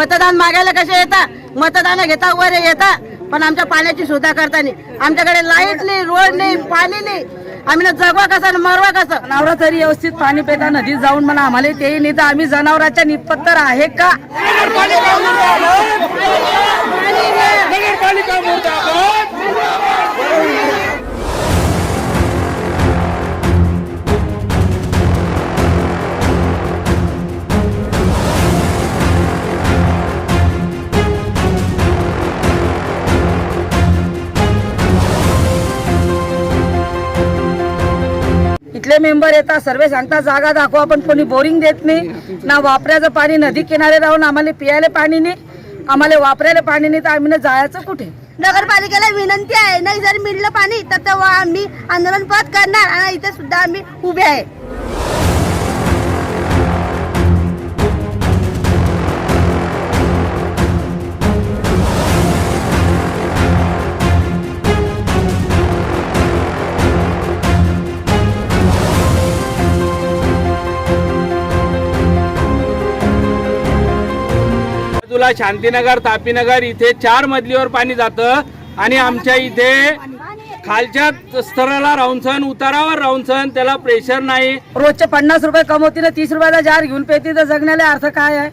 मतदान मागायला कसे येतात? मतदान घेता वर येतात पण आमच्या पाण्याची सुद्धा करता नाही. आमच्याकडे लाइट नाही रोड नाही पाणी नाही. आम्ही ना जगवा कसं आणि मरवा कसं? जनावर तरी व्यवस्थित पाणी पेता नदीत जाऊन म्हणा आम्हाला तेही नाही. तर आम्ही जनावरांच्या निपत्तर आहे का? मेंबर येतात सर्वे सांगतात जागा दाखवा पण कोणी बोरिंग देत नाही. ना वापरायचं पाणी नदी किनारे राहून आम्हाला पियायला पाणी नाही. आम्हाला वापरायला पाणी नाही तर आम्ही ना जायचं कुठे? नगरपालिकेला विनंती आहे नाही जर मिळलं पाणी तर तेव्हा आम्ही आंदोलन पद करणार आणि इथे सुद्धा आम्ही उभे आहे. बाजूला शांतीनगर तापीनगर इथे चार मजलीवर पाणी जातं आणि आमच्या इथे खालच्या स्तराला राहून सण उतारावर राहून सण त्याला प्रेशर नाही. रोजचे पन्नास रुपये कमवतील तीस रुपयाचा जार घेऊन पेती तर जगण्याला अर्थ काय आहे?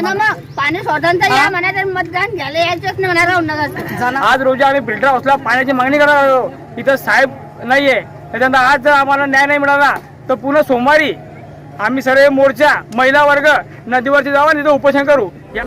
म्हणा मग. पाणी स्वतंत्र या म्हणा तर मतदान घ्यायला यायचंच नाही म्हणा राव नगर आज रोजी आम्ही फिल्टर हाऊसला पाण्याची मागणी करत होतो इथं साहेब नाहीये. त्याच्यानंतर आज जर आम्हाला न्याय नाही मिळाला तर पुन्हा सोमवारी आम्ही सर्व मोर्चा महिला वर्ग नदीवरती आणि तिथं उपोषण करू. या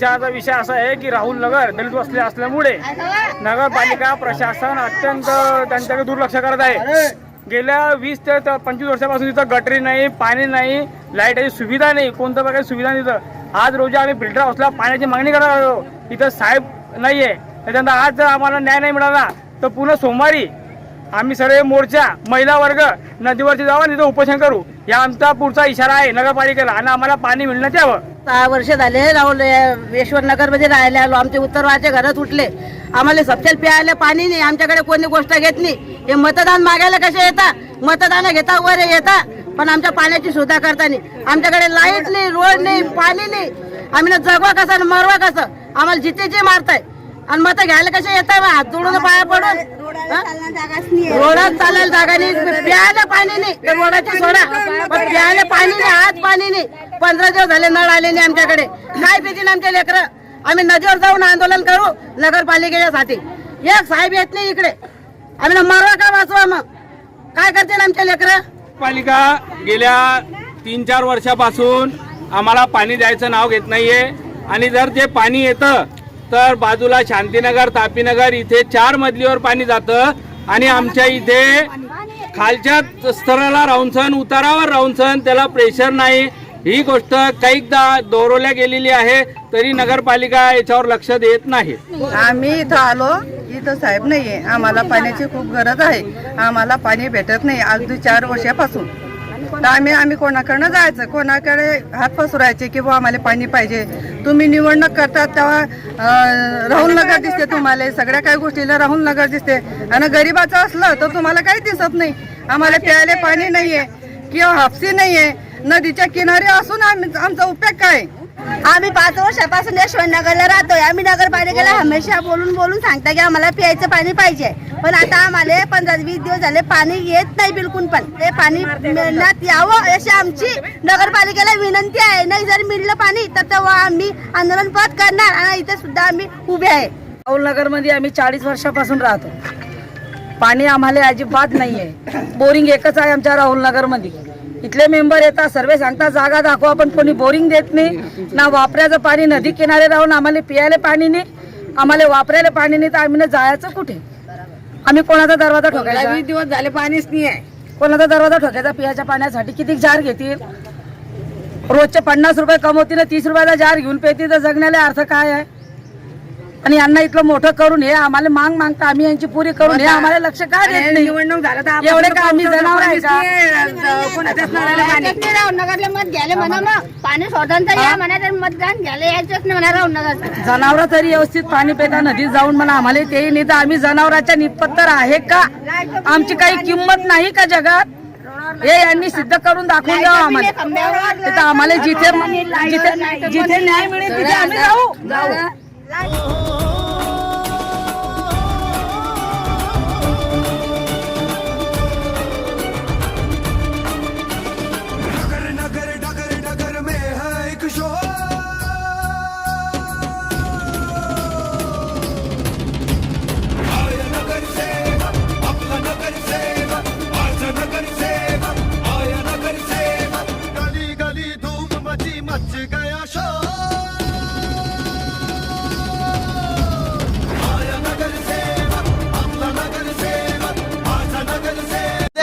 चर्चाचा विषय असा आहे की राहुल नगर दलित वसले असल्यामुळे नगरपालिका प्रशासन अत्यंत त्यांच्याकडे दुर्लक्ष करत आहे. गेल्या वीस ते पंचवीस वर्षापासून तिथं गटरी नाही पाणी नाही लाईटाची सुविधा नाही कोणत्या प्रकारची सुविधा नाही तिथं. आज रोजी आम्ही फिल्टर हाऊसला पाण्याची मागणी करत होतो इथं साहेब नाहीये. त्याच्यानंतर आज जर आम्हाला न्याय नाही मिळाला तर पुन्हा सोमवारी आम्ही सर्व मोर्चा महिला वर्ग नदीवरती जावा आणि तिथं उपोषण करू. या आमचा पुढचा इशारा आहे नगरपालिकेला. आणि आम्हाला पाणी मिळण्यात यावं. सहा वर्ष झाले राहुल येश्वर नगरमध्ये राहिले आलो. आमचे उत्तरवाचे घर तुटले आम्हाला सबसेल प्यायला पाणी नाही. आमच्याकडे कोणी गोष्ट घेत नाही. हे मतदान मागायला कसे येतात? मतदान घेता वर येतात. पण आमच्या पाण्याची सुद्धा करता नाही. आमच्याकडे लाइट नाही रोड नाही पाणी नाही. आम्ही ना जगवा कसं आणि मरवा कसं? आम्हाला जिथे जे मारताय. आणि मत घ्यायला कसे येत आहे हात जोडून पाया पडून? रोडात चालायला जागा नाही. प्यायला पाणी नाही. रोडाची सोडा. पण प्यायला पाणी नाही आज पाणी नाही. पंधरा दिवस झाले नळ आले नाही आमच्याकडे. काय पितील आमचे लेकरं. आम्ही नदीवर जाऊन आंदोलन करू नगरपालिकेच्यासाठी. एक साहेब येत नाही इकडे. आम्ही ना मरवा का वाचवा मग? काय करतील आमचे लेकरं? पालिका गेल्या तीन चार वर्षापासून आम्हाला पाणी द्यायचं नाव घेत नाहीये. आणि जर ते पाणी येतं तर बाजूला शांतीनगर तापीनगर इथे चार मजलीवर पाणी जातं. आणि आमच्या इथे खालच्या स्तराला राहून सण उतारावर राहून सण त्याला प्रेशर नाही. ही गोष्ट काहीकदा दोरवल्या गेलेली आहे तरी नगरपालिका याच्यावर लक्ष देत नाही. आम्ही इथं आलो इथं साहेब नाहीये. आम्हाला पाण्याची खूप गरज आहे. आम्हाला पाणी भेटत नाही अगदी चार वर्षापासून. तर आम्ही आम्ही कोणाकडनं जायचं? कोणाकडे हात पसरायचे की बुवा आम्हाला पाणी पाहिजे? तुम्ही निवडणूक करतात तेव्हा राहुल नगर दिसते तुम्हाला. सगळ्या काही गोष्टीला राहुल नगर दिसते. आणि गरीबाचं असलं तर तुम्हाला काही दिसत नाही. आम्हाला प्यायला पाणी नाहीये. किंवा हापसी नाहीये. नदीच्या किनारी असून आम्ही आमचा उपयोग काय? आम्ही पाच वर्षापासून यशवंतनगरला राहतोय. आम्ही नगरपालिकेला हमेशा बोलून बोलून सांगता की आम्हाला प्यायचं पाणी पाहिजे. पण आता आम्हाला पंधरा वीस दिवस झाले पाणी येत नाही बिलकुल पण. ते पाणी मिळण्यात यावं अशी आमची नगरपालिकेला विनंती आहे. नाही जर मिळलं पाणी तर तेव्हा आम्ही आंदोलन पद करणार आणि इथे सुद्धा आम्ही उभे आहे. राहुल नगरमध्ये आम्ही चाळीस वर्षापासून राहतो. पाणी आम्हाला अजिबात नाहीये. बोरिंग एकच आहे आमच्या राहुल नगरमध्ये इथले मेंबर येतात सर्वे सांगतात जागा दाखवा पण कोणी बोरिंग देत नाही. ना वापरायचं पाणी नदी किनारे राहून आम्हाला पियायला पाणी नाही आम्हाला वापरायला पाणी नाही तर आम्ही ना जायचं कुठे? आम्ही कोणाचा दरवाजा ठोकायचा? वीस दिवस झाले पाणीच नाही आहे. कोणाचा दरवाजा ठोकायचा? पियाच्या पाण्यासाठी किती जार घेतील? रोजचे पन्नास रुपये कमवतील तीस रुपयाचा जार घेऊन पेतील तर जगण्याला अर्थ काय आहे? आणि यांना इतकं मोठं करून हे आम्हाला मांग मागता आम्ही यांची पुरी करून हे आम्हाला लक्ष का देत नाही? निवडणूक झालं एवढे का आम्ही जनावर आहे का? रावनगरला मत घ्यायला म्हणा मग. पाणी स्वतंत्र या म्हणा तर मतदान घ्यायला यायचंच नाही म्हणा रावनगर जनावर तरी व्यवस्थित पाणी पेता नदीत जाऊन म्हणा आम्हाला ते नाही तर आम्ही जनावराच्या निपत्तर आहे का? आमची काही किंमत नाही का जगात? हे यांनी सिद्ध करून दाखवून द्यावं आम्हाला. आम्हाला जिथे जिथे जिथे न्याय मिळेल तिथे आम्ही जाऊ. जाऊ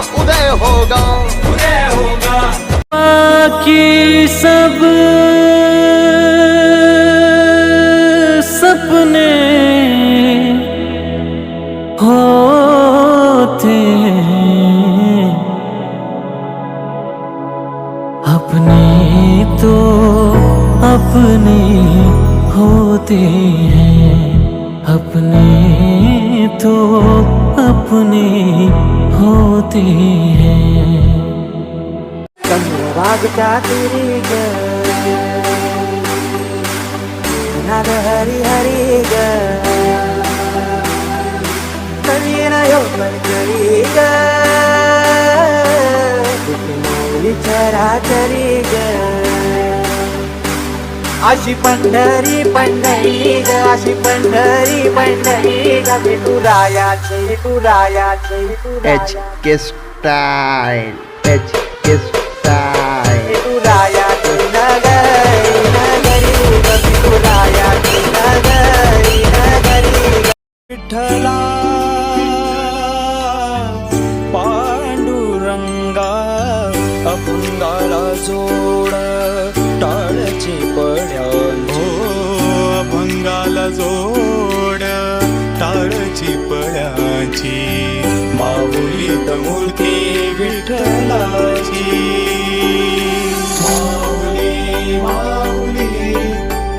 उदय होगा। उदय होगा। बाकी सब सपने होते हैं। अपने तो अपने होते हैं। अपने तो अपने होती है। राग क्या तेरी नाग हरी हरी गरी हरी ना यो मन करी गरी चरा चरी ग अशी पंढरी पंढरी ग अशी पंढरी पंढरी ग. विठुरायाचे विठुरायाचे H K style H K style विठुरायाचे नगरी नगरी ग विठुरायाचे नगरी नगरी ग. विठ्ठला पांडुरंगा अभंगाला जोड. जोड टाळची पड्याची माऊली मूर्ती विठ्ठलाची. माऊली माऊली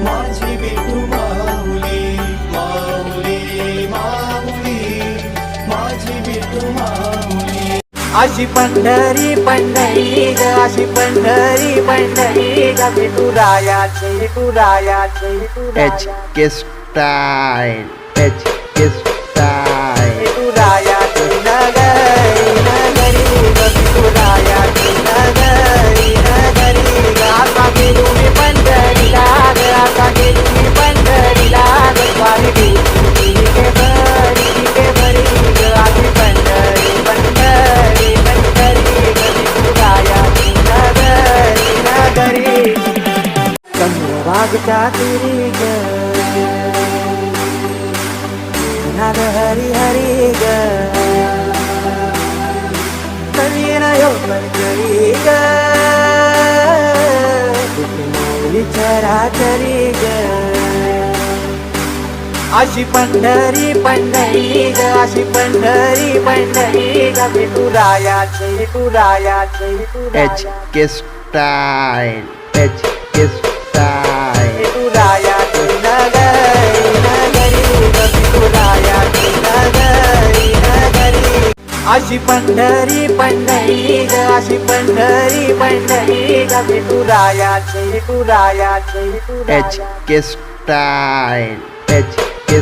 माझी विठू माऊली माऊली माऊली माझी विठू माऊली. अशी पंढरी पंढरी ग अशी पंढरी पंढरी ग विठुरायाचे विठुरायाचे एच विठुरायाचे स्टाईल एच के स्टाईल विठुरायाची नगरी नगरी ग विठुरायाची नगरी नगरी ग आता गेलो मी पंढरीला ग आता गेलो मी पंढरीला ग स्वारी तिथे भरी तिथे भरी ग आधी पंढरी पंढरी पंढरी ग विठुरायाची नाग हरी हरी ग कवीर यो करी ग विचारा करी ग अशी पंढरी पंढरी ग अशी पंढरी पंढरी ग. विठुरायाची विठुरायाची H K style H K अशी पंढरी पंढरी ग अशी पंढरी पंढरी ग. विठुरायाची विठुरायाची H K style H K